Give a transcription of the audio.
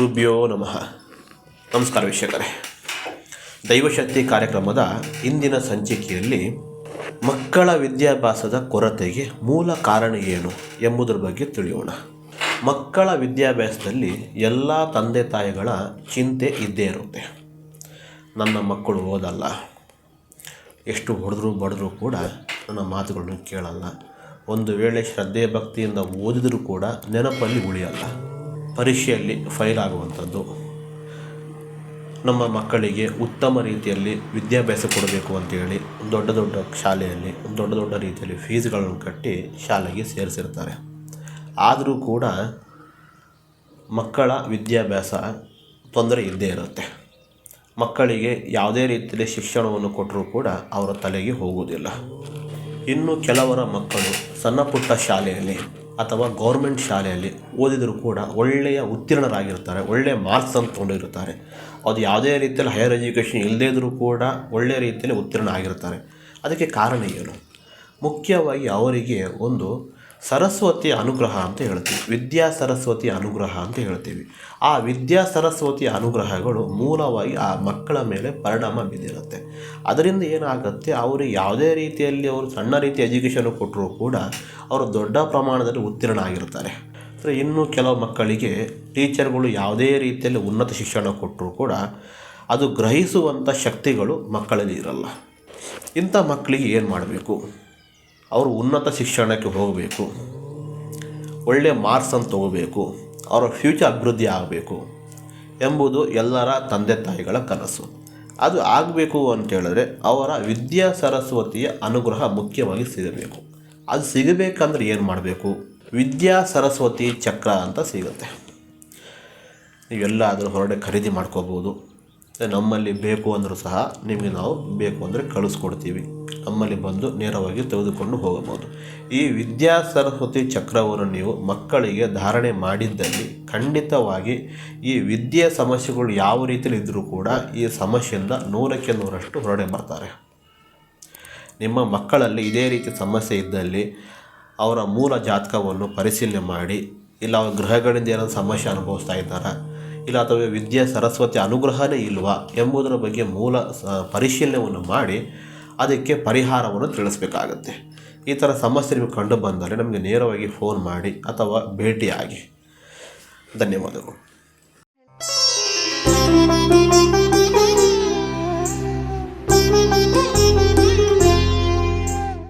ಗುರುಭ್ಯೋ ನಮಃ. ನಮಸ್ಕಾರ ವೀಕ್ಷಕರೇ. ದೈವಶಕ್ತಿ ಕಾರ್ಯಕ್ರಮದ ಇಂದಿನ ಸಂಚಿಕೆಯಲ್ಲಿ ಮಕ್ಕಳ ವಿದ್ಯಾಭ್ಯಾಸದ ಕೊರತೆಗೆ ಮೂಲ ಕಾರಣ ಏನು ಎಂಬುದರ ಬಗ್ಗೆ ತಿಳಿಯೋಣ. ಮಕ್ಕಳ ವಿದ್ಯಾಭ್ಯಾಸದಲ್ಲಿ ಎಲ್ಲ ತಂದೆ ತಾಯಿಗಳ ಚಿಂತೆ ಇದ್ದೇ ಇರುತ್ತೆ. ನನ್ನ ಮಕ್ಕಳು ಓದಲ್ಲ. ಎಷ್ಟು ಹೊಡೆದ್ರು ಬಡಿದ್ರೂ ಕೂಡ ನನ್ನ ಮಾತುಗಳನ್ನು ಕೇಳಲ್ಲ. ಒಂದು ವೇಳೆ ಶ್ರದ್ಧೆ ಭಕ್ತಿಯಿಂದ ಓದಿದರೂ ಕೂಡ ನೆನಪಲ್ಲಿ ಉಳಿಯಲ್ಲ. ಪರೀಕ್ಷೆಯಲ್ಲಿ ಫೈಲ್ ಆಗುವಂಥದ್ದು. ನಮ್ಮ ಮಕ್ಕಳಿಗೆ ಉತ್ತಮ ರೀತಿಯಲ್ಲಿ ವಿದ್ಯಾಭ್ಯಾಸ ಕೊಡಬೇಕು ಅಂತೇಳಿ ದೊಡ್ಡ ದೊಡ್ಡ ಶಾಲೆಯಲ್ಲಿ, ದೊಡ್ಡ ದೊಡ್ಡ ರೀತಿಯಲ್ಲಿ ಫೀಸ್ಗಳನ್ನು ಕಟ್ಟಿ ಶಾಲೆಗೆ ಸೇರಿಸಿರ್ತಾರೆ. ಆದರೂ ಕೂಡ ಮಕ್ಕಳ ವಿದ್ಯಾಭ್ಯಾಸ ತೊಂದರೆ ಇದ್ದೇ ಇರುತ್ತೆ. ಮಕ್ಕಳಿಗೆ ಯಾವುದೇ ರೀತಿಯಲ್ಲಿ ಶಿಕ್ಷಣವನ್ನು ಕೊಟ್ಟರೂ ಕೂಡ ಅವರ ತಲೆಗೆ ಹೋಗುವುದಿಲ್ಲ. ಇನ್ನು ಕೆಲವರ ಮಕ್ಕಳು ಸಣ್ಣ ಪುಟ್ಟ ಶಾಲೆಯಲ್ಲಿ ಅಥವಾ ಗೌರ್ಮೆಂಟ್ ಶಾಲೆಯಲ್ಲಿ ಓದಿದರೂ ಕೂಡ ಒಳ್ಳೆಯ ಉತ್ತೀರ್ಣರಾಗಿರ್ತಾರೆ, ಒಳ್ಳೆಯ ಮಾರ್ಕ್ಸ್ ಅಂತ ತೊಗೊಂಡಿರ್ತಾರೆ ಅದು ಯಾವುದೇ ರೀತಿಯಲ್ಲಿ ಹೈಯರ್ ಎಜುಕೇಷನ್ ಇಲ್ಲದೇ ಇದ್ದರೂ ಕೂಡ ಒಳ್ಳೆಯ ರೀತಿಯಲ್ಲಿ ಉತ್ತೀರ್ಣ ಆಗಿರ್ತಾರೆ. ಅದಕ್ಕೆ ಕಾರಣ ಏನು? ಮುಖ್ಯವಾಗಿ ಅವರಿಗೆ ಒಂದು ಸರಸ್ವತಿಯ ಅನುಗ್ರಹ ಅಂತ ಹೇಳ್ತೀವಿ. ವಿದ್ಯಾ ಸರಸ್ವತಿಯ ಅನುಗ್ರಹ ಅಂತ ಹೇಳ್ತೀವಿ. ಆ ವಿದ್ಯಾ ಸರಸ್ವತಿಯ ಅನುಗ್ರಹಗಳು ಮೂಲವಾಗಿ ಆ ಮಕ್ಕಳ ಮೇಲೆ ಪರಿಣಾಮ ಬಿದ್ದಿರುತ್ತೆ ಅದರಿಂದ ಏನಾಗುತ್ತೆ, ಅವರು ಯಾವುದೇ ರೀತಿಯಲ್ಲಿ ಅವರು ಸಣ್ಣ ರೀತಿಯ ಎಜುಕೇಷನ್ ಕೊಟ್ಟರೂ ಕೂಡ ಅವರು ದೊಡ್ಡ ಪ್ರಮಾಣದಲ್ಲಿ ಉತ್ತೀರ್ಣ ಆಗಿರ್ತಾರೆ. ಅಂದರೆ ಇನ್ನು ಕೆಲವು ಮಕ್ಕಳಿಗೆ ಟೀಚರ್ಗಳು ಯಾವುದೇ ರೀತಿಯಲ್ಲಿ ಉನ್ನತ ಶಿಕ್ಷಣ ಕೊಟ್ಟರೂ ಕೂಡ ಅದು ಗ್ರಹಿಸುವಂಥ ಶಕ್ತಿಗಳು ಮಕ್ಕಳಲ್ಲಿ ಇರಲ್ಲ. ಇಂಥ ಮಕ್ಕಳಿಗೆ ಏನು ಮಾಡಬೇಕು? ಅವರು ಉನ್ನತ ಶಿಕ್ಷಣಕ್ಕೆ ಹೋಗಬೇಕು. ಒಳ್ಳೆಯ ಮಾರ್ಕ್ಸನ್ನು ತಗೋಬೇಕು. ಅವರ ಫ್ಯೂಚರ್ ಅಭಿವೃದ್ಧಿ ಆಗಬೇಕು ಎಂಬುದು ಎಲ್ಲರ ತಂದೆ ತಾಯಿಗಳ ಕನಸು. ಅದು ಆಗಬೇಕು ಅಂತೇಳಿದ್ರೆ ಅವರ ವಿದ್ಯಾ ಸರಸ್ವತಿಯ ಅನುಗ್ರಹ ಮುಖ್ಯವಾಗಿ ಸಿಗಬೇಕು. ಅದು ಸಿಗಬೇಕಂದ್ರೆ ಏನು ಮಾಡಬೇಕು? ವಿದ್ಯಾ ಸರಸ್ವತಿ ಚಕ್ರ ಅಂತ ಸಿಗುತ್ತೆ. ನೀವೆಲ್ಲಾದರೂ ಹೊರಡೆ ಖರೀದಿ ಮಾಡ್ಕೋಬೋದು. ನಮ್ಮಲ್ಲಿ ಬೇಕು ಅಂದರೂ ಸಹ ನಿಮಗೆ ನಾವು ಬೇಕು ಅಂದರೆ ಕಳಿಸ್ಕೊಡ್ತೀವಿ. ನಮ್ಮಲ್ಲಿ ಬಂದು ನೇರವಾಗಿ ತೆಗೆದುಕೊಂಡು ಹೋಗಬಹುದು. ಈ ವಿದ್ಯಾ ಸರಸ್ವತಿ ಚಕ್ರವನ್ನು ನೀವು ಮಕ್ಕಳಿಗೆ ಧಾರಣೆ ಮಾಡಿದ್ದಲ್ಲಿ ಖಂಡಿತವಾಗಿ ಈ ವಿದ್ಯೆ ಸಮಸ್ಯೆಗಳು ಯಾವ ರೀತಿಯಲ್ಲಿ ಇದ್ದರೂ ಕೂಡ ಈ ಸಮಸ್ಯೆಯಿಂದ ನೂರಕ್ಕೆ ನೂರಷ್ಟು ಹೊರಡೆ ಬರ್ತಾರೆ. ನಿಮ್ಮ ಮಕ್ಕಳಲ್ಲಿ ಇದೇ ರೀತಿ ಸಮಸ್ಯೆ ಇದ್ದಲ್ಲಿ ಅವರ ಮೂಲ ಜಾತಕವನ್ನು ಪರಿಶೀಲನೆ ಮಾಡಿ, ಇಲ್ಲ ಅವ್ರ ಗ್ರಹಗಳಿಂದ ಏನಾದರೂ ಸಮಸ್ಯೆ ಅನುಭವಿಸ್ತಾ ಇದ್ದಾರಾ, ಇಲ್ಲ ಅಥವಾ ವಿದ್ಯಾ ಸರಸ್ವತಿ ಅನುಗ್ರಹನೇ ಇಲ್ವಾ ಎಂಬುದರ ಬಗ್ಗೆ ಮೂಲ ಪರಿಶೀಲನೆಯನ್ನು ಮಾಡಿ ಅದಕ್ಕೆ ಪರಿಹಾರವನ್ನು ತಿಳಿಸ್ಬೇಕಾಗತ್ತೆ. ಈ ಥರ ಸಮಸ್ಯೆ ನಿಮಗೆ ಕಂಡು ಬಂದರೆ ನಮಗೆ ನೇರವಾಗಿ ಫೋನ್ ಮಾಡಿ ಅಥವಾ ಭೇಟಿಯಾಗಿ. ಧನ್ಯವಾದಗಳು.